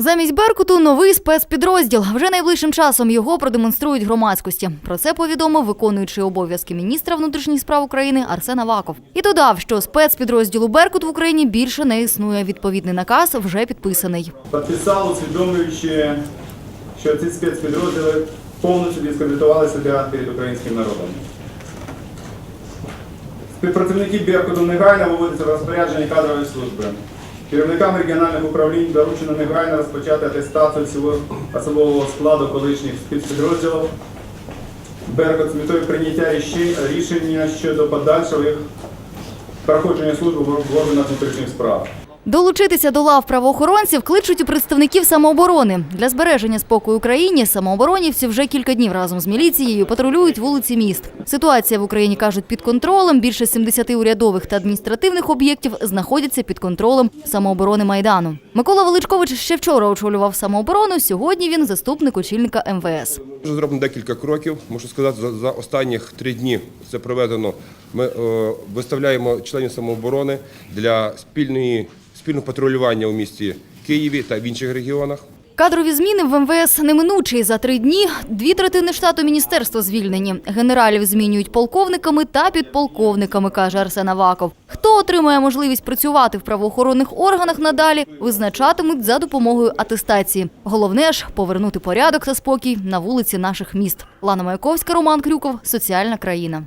Замість Беркуту новий спецпідрозділ. Вже найближчим часом його продемонструють громадськості. Про це повідомив виконуючий обов'язки міністра внутрішніх справ України Арсен Аваков. І додав, що спецпідрозділу Беркут в Україні більше не існує. Відповідний наказ вже підписаний. Підписав, усвідомлюючи, що ці спецпідрозділи повністю дискредитували себе перед українським народом. Співпрацівники Беркуту негайно виводяться в розпорядження кадрової служби. Керівникам регіональних управлінь доручено негайно розпочати атестацію всього особового складу колишніх спецпідрозділів Беркут з метою прийняття рішення щодо подальшого їх проходження служби в органах внутрішніх справ. Долучитися до лав правоохоронців кличуть і представників самооборони. Для збереження спокою Україні самооборонівці вже кілька днів разом з міліцією патрулюють вулиці міст. Ситуація в Україні кажуть під контролем. Більше 70 урядових та адміністративних об'єктів знаходяться під контролем самооборони майдану. Микола Величкович ще вчора очолював самооборону. Сьогодні він заступник очільника МВС. Вже зроблено декілька кроків. Можу сказати, за, за останніх три дні це проведено. Ми е, виставляємо членів самооборони для спільної спільного патрулювання у місті Києві та в інших регіонах. Кадрові зміни в МВС неминучі. За три дні дві третини штату міністерства звільнені. Генералів змінюють полковниками та підполковниками, каже Арсен Аваков. Хто отримає можливість працювати в правоохоронних органах надалі, визначатимуть за допомогою атестації. Головне ж повернути порядок та спокій на вулиці наших міст. Лана Маяковська, Роман Крюков, Соціальна країна.